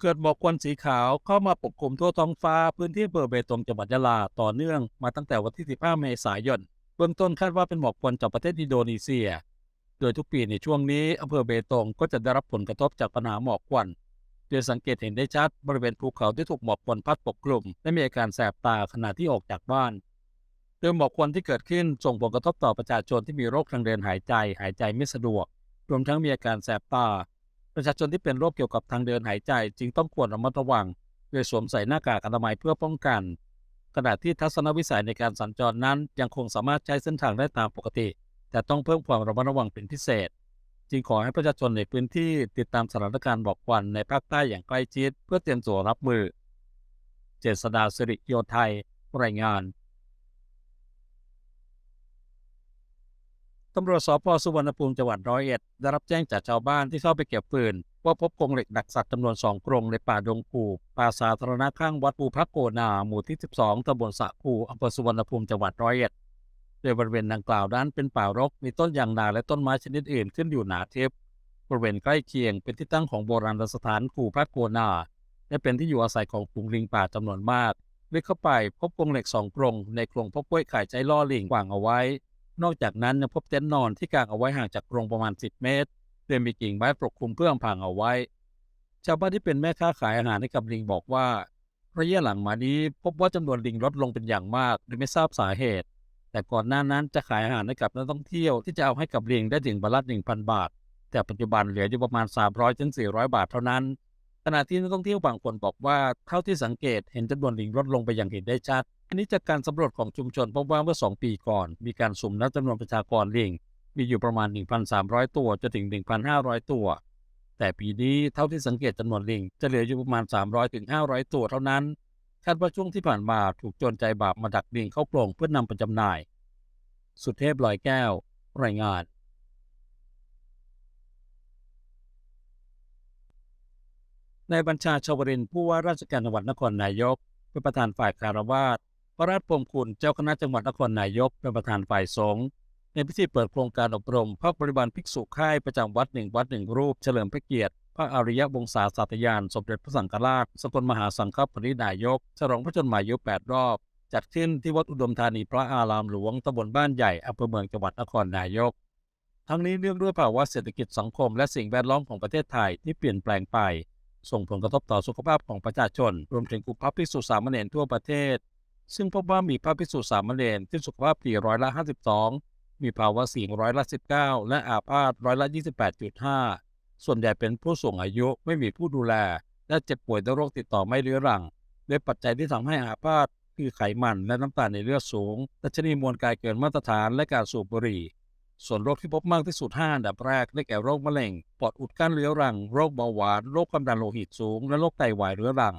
เกิดหมอกควันสีขาวเข้ามาปกคลุมทั่วท้องฟ้าพื้นที่อำเภอเบตงจังหวัดยะลาต่อเนื่องมาตั้งแต่วันที่ 15 เมษายนเบื้องต้นคาดว่าเป็นหมอกควันจากประเทศอินโดนีเซีย โดยทุกปีในช่วงนี้อำเภอเบตงก็จะได้รับผลกระทบจากปัญหาหมอกควันโดยสังเกตเห็นได้ชัดบริเวณภูเขาที่ถูกหมอกควันพัดปกคลุมและมีอาการแสบตาขณะที่ออกจากบ้าน โดยหมอกควันที่เกิดขึ้นส่งผลกระทบต่อประชาชนที่มีโรคทางเดินหายใจหายใจไม่สะดวก รวมทั้งมีอาการแสบตา ประชาชนที่เป็นโรคเกี่ยวกับทางเดินหายใจ จึงต้องควรระมัดระวังโดยสวมใส่หน้ากากอนามัยเพื่อป้องกัน ขณะที่ทัศนวิสัยในการสัญจรนั้น ยังคงสามารถใช้เส้นทางได้ตามปกติ แต่ต้องเพิ่มความระมัดระวังเป็นพิเศษ จึงขอให้ประชาชนในพื้นที่ติดตามสถานการณ์บอกควันในภาคใต้อย่างใกล้ชิด เพื่อเตรียมตัวรับมือ เจษดาสิริโยไทยรายงาน ตำรวจสพสุวรรณภูมิจังหวัดร้อยเอ็ดได้รับแจ้งจากชาวบ้านที่เข้าไปเก็บฟืน ว่าพบกรงเหล็กดักสัตว์จำนวนสองกรงในป่าดงกูป่าสาธารณะข้างวัดปูพระโกนา หมู่ที่ 12ตำบลสะคูอำเภอสุวรรณภูมิจังหวัดร้อยเอ็ดโดยบริเวณดังกล่าวนั้นเป็นป่ารกมีต้นยางนาและต้นไม้ชนิดอื่นขึ้นอยู่หนาทึบบริเวณใกล้เคียงเป็นที่ตั้งของโบราณสถานกูพระโกนาและเป็นที่อยู่อาศัยของฝูงลิงป่าจำนวนมากลึกเข้าไปพบกรงเหล็กสองกรงในกรงพบกล้วยไข่ใจล่อลิงวางเอาไว้ นอกจากนั้นยังพบเต็นท์นอนที่กางเอาไว้ห่างจากกรงประมาณ 10 เมตรโดยมีกิ่งไม้ปกคลุมเพื่ออำพรางเอาไว้ ชาวบ้านที่เป็นแม่ค้าขายอาหารให้กับลิงบอกว่าระยะหลังมานี้พบว่าจำนวนลิงลดลงเป็นอย่างมากโดยไม่ทราบสาเหตุ แต่ก่อนหน้านั้นจะขายอาหารให้กับนักท่องเที่ยวที่จะเอาให้กับลิงได้ถึงบาทละ1,000บาท แต่ปัจจุบันเหลืออยู่ประมาณ 300ถึง400 บาทเท่านั้น ขณะที่นักท่องเที่ยวบางคนบอกว่าเท่าที่สังเกตเห็นจำนวนลิงลดลงไปอย่างเห็นได้ชัด อันนี้จากการสำรวจของชุมชนพบว่าเมื่อ 2 ปีก่อน มีการสุ่มนับจำนวนประชากรลิงมีอยู่ประมาณ 1,300 ตัวจนถึง 1,500 ตัว แต่ปีนี้เท่าที่สังเกตจำนวนลิง จะเหลืออยู่ประมาณ 300ถึง500 ตัวเท่านั้นคาดว่าช่วงที่ผ่านมาถูกโจรใจบาปมาดักลิงเข้ากรงเพื่อนำไปจำหน่าย สุเทพลอยแก้ว รายงานในบัญชาชาวรินผู้ว่าราชการจังหวัดนครนายกเป็นประธานฝ่ายคารวาส พระราชพรมคุณเจ้าคณะจังหวัดนครนายกเป็นประธานฝ่ายสงฆ์ในพิธีเปิดโครงการอบรมพระบริบาลภิกษุค่ายประจำวัดหนึ่งวัดหนึ่งรูปเฉลิมพระเกียรติ พระอริยวงศาสตยาน สมเด็จพระสังฆราช สกลมหาสังฆปรินายก ฉลองพระชนมายุ8รอบ จัดขึ้นที่วัดอุดมธานีพระอารามหลวงตำบลบ้านใหญ่อำเภอเมืองจังหวัดนครนายก ทั้งนี้เนื่องด้วยภาวะเศรษฐกิจสังคมและสิ่งแวดล้อมของประเทศไทยที่เปลี่ยนแปลงไป ส่งผลกระทบต่อสุขภาพของประชาชน รวมถึงกลุ่มพระภิกษุสามเณรทั่วประเทศ ซึ่งพบว่ามีพระภิกษุสามเณรที่สุขภาพดีร้อยละ 52 มีภาวะเสี่ยงร้อยละ 19 และอาพาธร้อยละ 28.5 ส่วนใหญ่เป็นผู้สูงอายุไม่มีผู้ดูแล และเจ็บป่วยด้วยโรคติดต่อไม่เรื้อรังโดยปัจจัยที่ทำให้อาพาธคือไขมันและน้ำตาลในเลือดสูงดัชนีมวลกายเกินมาตรฐานและการสูบบุหรี่ ส่วนโรคที่พบมากที่สุด 5 อันดับแรกได้แก่โรคมะเร็ง ปอดอุดกั้นเรื้อรัง โรคเบาหวาน โรคความดันโลหิตสูง และโรคไตวายเรื้อรัง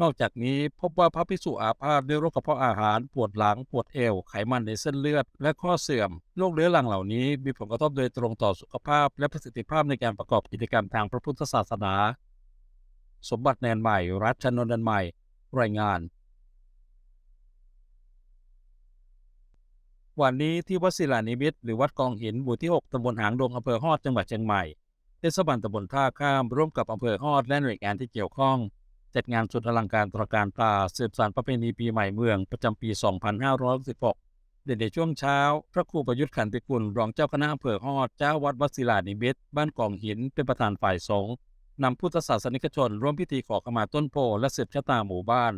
นอกจากนี้พบว่าพระภิกษุอาพาธด้วยโรคกระเพาะอาหาร ปวดหลัง ปวดเอว ไขมันในเส้นเลือด และข้อเสื่อม โรคเรื้อรังเหล่านี้มีผลกระทบโดยตรงต่อสุขภาพ และประสิทธิภาพในการประกอบกิจกรรมทางพระพุทธศาสนา สมบัติแนนใหม่ รัชนนท์ใหม่ รายงาน วันนี้ที่วัดศิลานิมิตรหรือวัดกองหินหมู่ที่ 6ตำบลหางดงอำเภอฮอดจังหวัดเชียงใหม่เทศบาลตำบลท่าข้ามร่วมกับอำเภอฮอดและหน่วยงานที่เกี่ยวข้อง จัดงานสุดอลังการตระการตาสืบสานประเพณีปีใหม่เมืองประจำปี 2516เด่นในช่วงเช้า พระครูประยุทธ์ขันติกุลรองเจ้าคณะอำเภอฮอดเจ้าวัดวัดศิลานิมิตบ้านกองหินเป็นประธานฝ่ายสงฆ์นำพุทธศาสนิกชน ร่วมพิธีขอขมาต้นโพและสืบชะตาหมู่บ้าน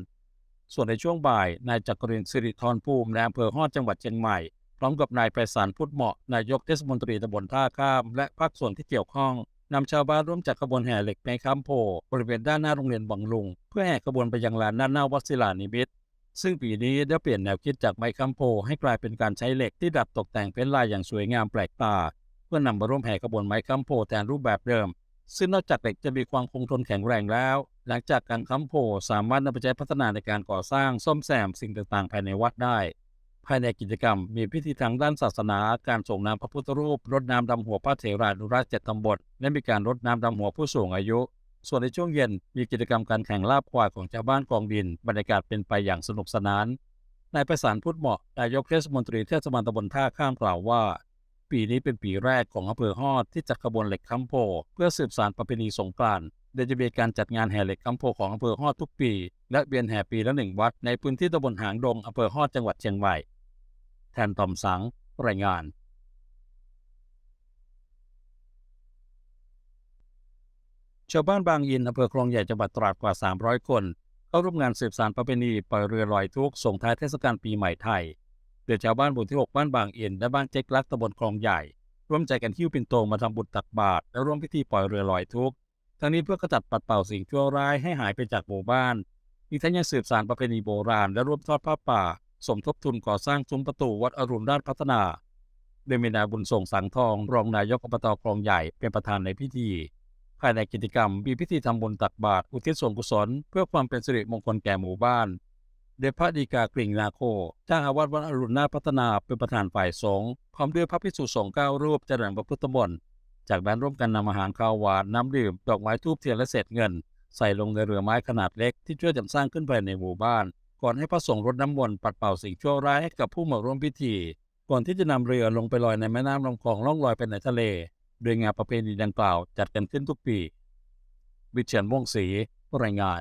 ส่วนในช่วงบ่าย นายจักรินสิริธรภูมิในอำเภอฮอดจังหวัดเชียงใหม่ พร้อมกับนายไพศาลพุทธเหมาะนายกเทศมนตรีตำบลท่าข้าม และภาคส่วนที่เกี่ยวข้อง นำชาวบ้านร่วมจัดขบวนแห่เหล็กในคำโพบริเวณด้านหน้าโรงเรียนบังลุง เพื่อแห่ขบวนไปยังลานด้านหน้าวัดศิลานิมิตซึ่งปีนี้ได้เปลี่ยนแนวคิดจากไม้คำโพให้กลายเป็นการใช้เหล็กที่ดัดตกแต่งเป็นลายอย่างสวยงามแปลกตา เพื่อนำมาร่วมแห่ขบวนไม้คำโพแทนรูปแบบเดิม ซึ่งนอกจากเหล็กจะมีความคงทนแข็งแรงแล้ว หลังจากการค้ำโพสามารถนำไปใช้พัฒนาในการก่อสร้างซ่อมแซมสิ่งต่างๆ ภายในวัดได้ ภายในกิจกรรม มีพิธีทางด้านศาสนา การส่งน้ำพระพุทธรูป รดน้ำดำหัวพระเถรานุราชเจ็ดตำบล และมีการรดน้ำดำหัวผู้สูงอายุ ส่วนในช่วงเย็น มีกิจกรรมการแข่งลาบควายของชาวบ้านกองดิน บรรยากาศเป็นไปอย่างสนุกสนาน นายประสานพุทธเหมาะ นายกเทศมนตรีเทศบาลตำบลท่าข้ามกล่าวว่า ปีนี้เป็นปีแรกของอำเภอฮอดที่จัดขบวนเหล็กค้ำโพ เพื่อสืบสานประเพณีสงกรานต์โดยจะมีการจัดงานแห่เหล็กคำโพของอำเภอฮอดทุกปี และเวียนแห่ปีละหนึ่งวัดในพื้นที่ตำบลหางดงอำเภอฮอดจังหวัดเชียงใหม่ ทนตอมสัง รายงานชาวบ้านบางอินอำเภอคลองใหญ่จังหวัดตราดกว่า 300 คน เข้าร่วมงานสืบสานประเพณีปล่อยเรือลอยทุกข์ส่งท้ายเทศกาลปีใหม่ไทยโดยชาวบ้านหมู่ที่ 6 บ้านบางอินและบ้านเจ๊กลักตำบลคลองใหญ่ ร่วมใจกันหิ้วปิ่นโตมาทำบุญตักบาตรและร่วมพิธีปล่อยเรือลอยทุกข์ทั้งนี้เพื่อกระจัดปัดเป่าสิ่งชั่วร้ายให้หายไปจากหมู่บ้านอีกทั้งยังสืบสานประเพณีโบราณและร่วมทอดผ้าป่า สมทบทุนก่อสร้างซุ้มประตูวัดอรุณราชพัฒนาโดยมีนายบุญส่งสังทอง รองนายกอบตคลองใหญ่เป็นประธานในพิธี ภายในกิจกรรมมีพิธีทำบุญตักบาตรอุทิศส่วนกุศล เพื่อความเป็นสิริมงคลแก่หมู่บ้านโดยพระดีกากริ่งนาโคเจ้าอาวาสวัดอรุณนาพัฒนาเป็นประธานฝ่ายสงฆ์พร้อมด้วยพระภิกษุสงฆ์เก้ารูปเจริญพระพุทธมนต์จากนั้นร่วมกันนำอาหารข้าวหวานน้ำดื่มดอกไม้ทูบเทียนและเศษเงิน ใส่ลงในเรือไม้ขนาดเล็กที่ช่วยจำสร้างขึ้นภายในหมู่บ้าน ก่อนให้พระสงฆ์รดน้ำมนต์ปัดเป่าสิ่งชั่วร้ายให้กับผู้มาร่วมพิธี ก่อนที่จะนำเรือลงไปลอยในแม่น้ำลำคลองล่องลอยไปในทะเล โดยงานประเพณีดังกล่าวจัดกันขึ้นทุกปี วิเชียนม่วงศรีรายงาน